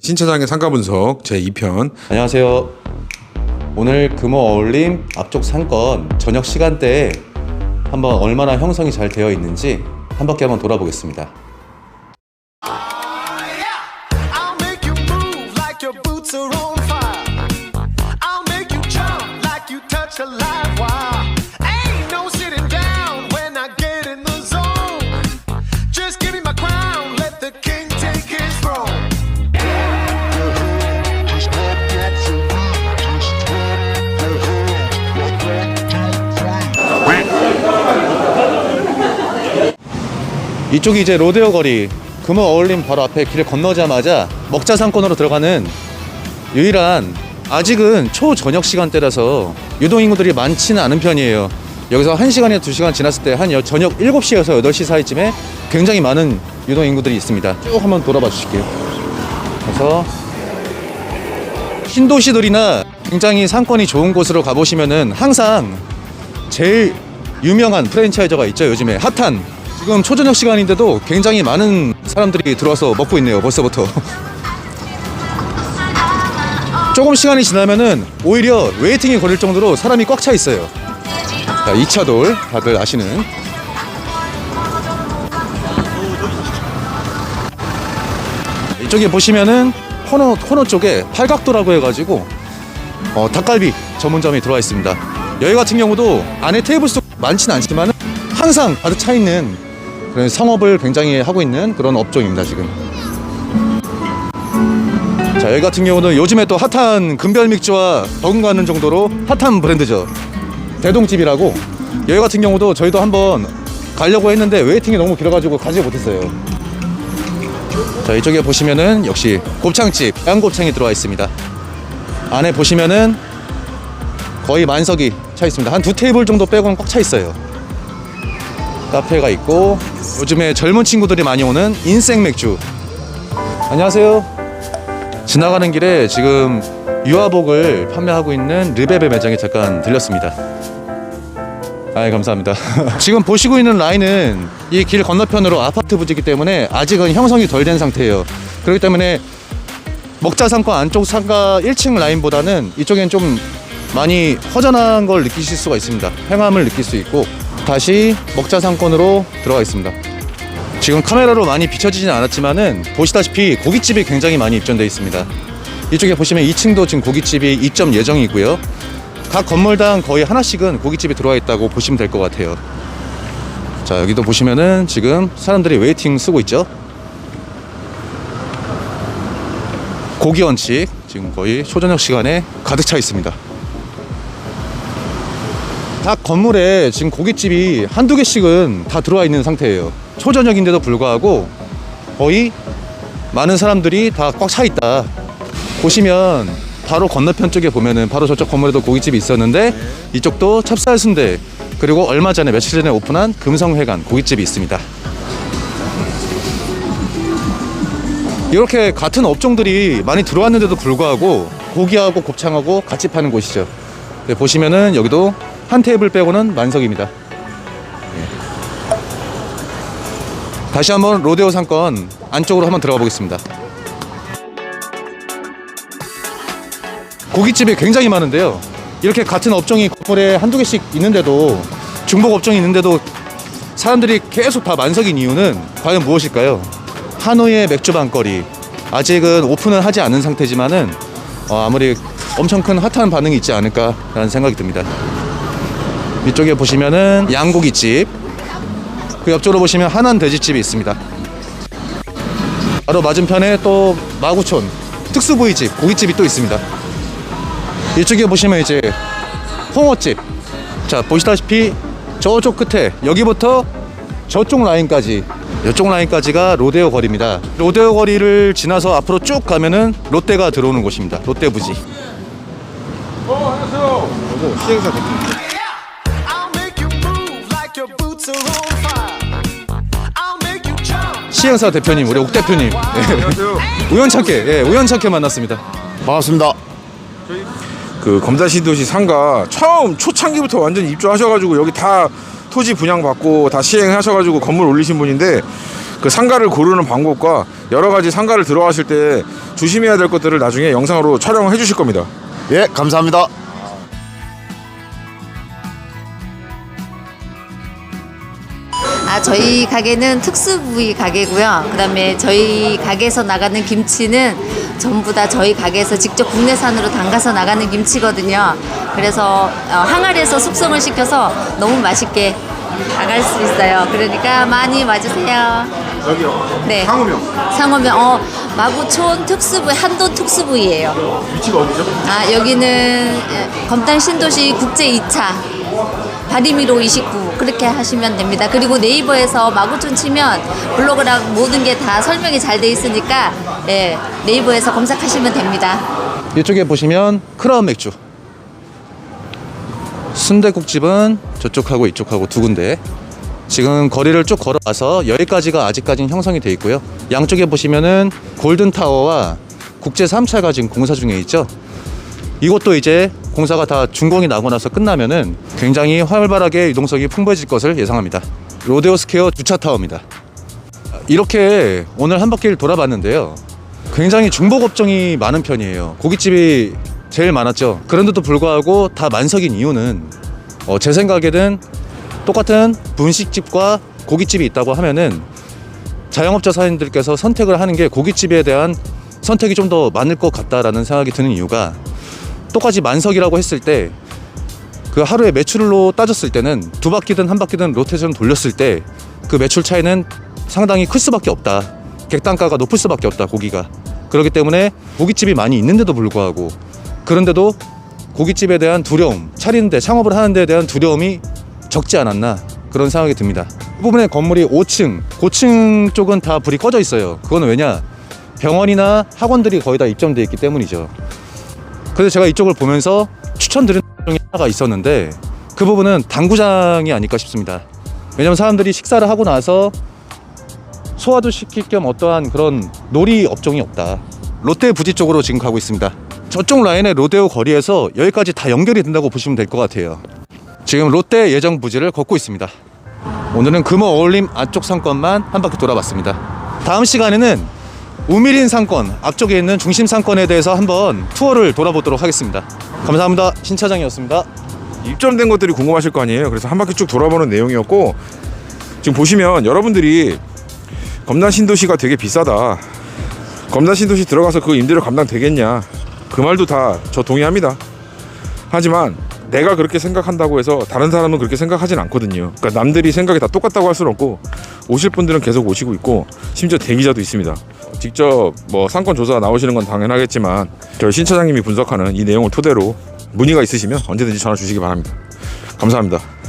신차장의 상가 분석 제 2편 안녕하세요. 오늘 금호 어울림 앞쪽 상권 저녁 시간대에 한번 얼마나 형성이 잘 되어 있는지 한 바퀴 한번 돌아보겠습니다. I'll make you move like your boots are on 이쪽이 이제 로데오 거리 금호 어울림 바로 앞에 길을 건너자마자 먹자 상권으로 들어가는 유일한 아직은 초저녁 시간대라서 유동 인구들이 많지는 않은 편이에요. 여기서 1시간이나 2시간 지났을 때 한 저녁 7시에서 8시 사이쯤에 굉장히 많은 유동 인구들이 있습니다. 쭉 한번 돌아봐 주실게요. 그래서 신도시들이나 굉장히 상권이 좋은 곳으로 가보시면은 항상 제일 유명한 프랜차이저가 있죠 요즘에 핫한 지금 초저녁 시간인데도 굉장히 많은 사람들이 들어와서 먹고 있네요 벌써부터. 조금 시간이 지나면은 오히려 웨이팅이 걸릴 정도로 사람이 꽉 차 있어요. 자 2차 돌 다들 아시는. 이쪽에 보시면은 코너 코너 쪽에 팔각도라고 해가지고 어, 닭갈비 전문점이 들어와 있습니다. 여기 같은 경우도 안에 테이블 수 많지는 않지만 항상 가득 차 있는 그런 성업을 굉장히 하고 있는 그런 업종입니다 지금. 자 여기 같은 경우는 요즘에 또 핫한 금별 맥주와 버금가는 정도로 핫한 브랜드죠. 대동집이라고 여기 같은 경우도 저희도 한번 가려고 했는데 웨이팅이 너무 길어가지고 가지 못했어요. 자 이쪽에 보시면은 역시 곱창집 양곱창이 들어와 있습니다. 안에 보시면은 거의 만석이 차 있습니다. 한 두 테이블 정도 빼고는 꽉 차 있어요. 카페가 있고 요즘에 젊은 친구들이 많이 오는 인생 맥주. 안녕하세요. 지나가는 길에 지금 유아복을 판매하고 있는 르베베 매장에 잠깐 들렸습니다. 아, 감사합니다. 지금 보시고 있는 라인은 이 길 건너편으로 아파트 부지기 때문에 아직은 형성이 덜 된 상태예요. 그렇기 때문에 먹자 상권 안쪽 상가 1층 라인보다는 이쪽엔 좀 많이 허전한 걸 느끼실 수가 있습니다. 횡함을 느낄 수 있고 다시 먹자 상권으로 들어가 있습니다. 지금 카메라로 많이 비춰지진 않았지만은 보시다시피 고깃집이 굉장히 많이 입점되어 있습니다. 이쪽에 보시면 2층도 지금 고깃집이 입점 예정이고요. 각 건물당 거의 하나씩은 고깃집이 들어와 있다고 보시면 될 것 같아요. 자 여기도 보시면은 지금 사람들이 웨이팅 쓰고 있죠. 고기 원칙 지금 거의 초저녁 시간에 가득 차 있습니다. 각 건물에 지금 고깃집이 한두 개씩은 다 들어와 있는 상태예요. 초저녁인데도 불구하고 거의 많은 사람들이 다 꽉 차 있다. 보시면 바로 건너편 쪽에 보면은 바로 저쪽 건물에도 고깃집이 있었는데 이쪽도 찹쌀 순대 그리고 얼마 전에 며칠 전에 오픈한 금성회관 고깃집이 있습니다. 이렇게 같은 업종들이 많이 들어왔는데도 불구하고 고기하고 곱창하고 같이 파는 곳이죠. 네, 보시면은 여기도 한 테이블 빼고는 만석입니다. 예. 다시 한번 로데오 상권 안쪽으로 한번 들어가 보겠습니다. 고깃집이 굉장히 많은데요. 이렇게 같은 업종이 건물에 한두 개씩 있는데도 중복 업종이 있는데도 사람들이 계속 다 만석인 이유는 과연 무엇일까요? 하노이의 맥주 방거리 아직은 오픈은 하지 않은 상태지만은 어, 아무리 엄청 큰 핫한 반응이 있지 않을까라는 생각이 듭니다. 이쪽에 보시면은 양고기집 그 옆쪽으로 보시면 한안 돼지집이 있습니다. 바로 맞은편에 또 마구촌 특수 부위집 고깃집이 또 있습니다. 이쪽에 보시면 이제 홍어집. 자 보시다시피 저쪽 끝에 여기부터 저쪽 라인까지 이쪽 라인까지가 로데오 거리입니다. 로데오 거리를 지나서 앞으로 쭉 가면은 롯데가 들어오는 곳입니다. 롯데 부지. I'll 시행사 대표님 우리 옥 대표님 예. 우연찮게 예, 우연찮게 만났습니다 반갑습니다. 그 검다시도시 상가 처음 초창기부터 완전 입주하셔가지고 여기 다 토지 분양 받고 다 시행하셔가지고 건물 올리신 분인데 그 상가를 고르는 방법과 여러 가지 상가를 들어가실 때 조심해야 될 것들을 나중에 영상으로 촬영해 주실 겁니다. 예, 감사합니다. 아, 저희 가게는 특수 부위 가게고요. 그다음에 저희 가게에서 나가는 김치는 전부 다 저희 가게에서 직접 국내산으로 담가서 나가는 김치거든요. 그래서 어, 항아리에서 숙성을 시켜서 너무 맛있게 나갈 수 있어요. 그러니까 많이 와주세요. 여기요. 네. 상호명. 상호명 어 마구촌 특수부위 한돈 특수부위예요. 위치가 어디죠? 아 여기는 예, 검단 신도시 국제 2차 바리미로 29 그렇게 하시면 됩니다. 그리고 네이버에서 마구촌 치면 블로그랑 모든 게 다 설명이 잘 돼 있으니까 예, 네이버에서 검색하시면 됩니다. 이쪽에 보시면 크라운 맥주. 순대국집은 저쪽하고 이쪽하고 두 군데. 지금 거리를 쭉 걸어와서 여기까지가 아직까지는 형성이 돼 있고요. 양쪽에 보시면은 골든 타워와 국제 3차가 지금 공사 중에 있죠. 이것도 이제 공사가 다 준공이 나고 나서 끝나면은 굉장히 활발하게 유동성이 풍부해질 것을 예상합니다. 로데오 스퀘어 주차 타워입니다. 이렇게 오늘 한 바퀴를 돌아봤는데요. 굉장히 중복 업종이 많은 편이에요. 고깃집이 제일 많았죠. 그런데도 불구하고 다 만석인 이유는 어, 제 생각에는 똑같은 분식집과 고깃집이 있다고 하면은 자영업자 사장님들께서 선택을 하는 게 고깃집에 대한 선택이 좀 더 많을 것 같다라는 생각이 드는 이유가 똑같이 만석이라고 했을 때 그 하루에 매출로 따졌을 때는 두 바퀴든 한 바퀴든 로테이션 돌렸을 때 그 매출 차이는 상당히 클 수밖에 없다. 객단가가 높을 수밖에 없다. 고기가. 그렇기 때문에 고깃집이 많이 있는데도 불구하고 그런데도 고깃집에 대한 두려움, 차리는데 창업을 하는 데 대한 두려움이 적지 않았나 그런 생각이 듭니다. 이 부분에 건물이 5층, 고층 쪽은 다 불이 꺼져 있어요. 그거는 왜냐? 병원이나 학원들이 거의 다 입점돼 있기 때문이죠. 그래서 제가 이쪽을 보면서 추천드리는 중에 하나가 있었는데 그 부분은 당구장이 아닐까 싶습니다. 왜냐면 사람들이 식사를 하고 나서 소화도 시킬 겸 어떠한 그런 놀이 업종이 없다. 롯데 부지 쪽으로 지금 가고 있습니다. 저쪽 라인의 로데오 거리에서 여기까지 다 연결이 된다고 보시면 될 것 같아요. 지금 롯데 예정 부지를 걷고 있습니다. 오늘은 금호 어울림 안쪽 상권만 한 바퀴 돌아봤습니다. 다음 시간에는 우미린 상권 앞쪽에 있는 중심 상권에 대해서 한번 투어를 돌아보도록 하겠습니다. 감사합니다. 신 차장이었습니다. 입점된 것들이 궁금하실 거 아니에요. 그래서 한 바퀴 쭉 돌아보는 내용이었고 지금 보시면 여러분들이 검단 신도시가 되게 비싸다. 검단 신도시 들어가서 그 임대료 감당 되겠냐? 그 말도 다 저 동의합니다. 하지만 내가 그렇게 생각한다고 해서 다른 사람은 그렇게 생각하진 않거든요. 그러니까 남들이 생각이 다 똑같다고 할 수는 없고 오실 분들은 계속 오시고 있고 심지어 대기자도 있습니다. 직접 뭐 상권 조사 나오시는 건 당연하겠지만 저희 신 차장님이 분석하는 이 내용을 토대로 문의가 있으시면 언제든지 전화 주시기 바랍니다. 감사합니다.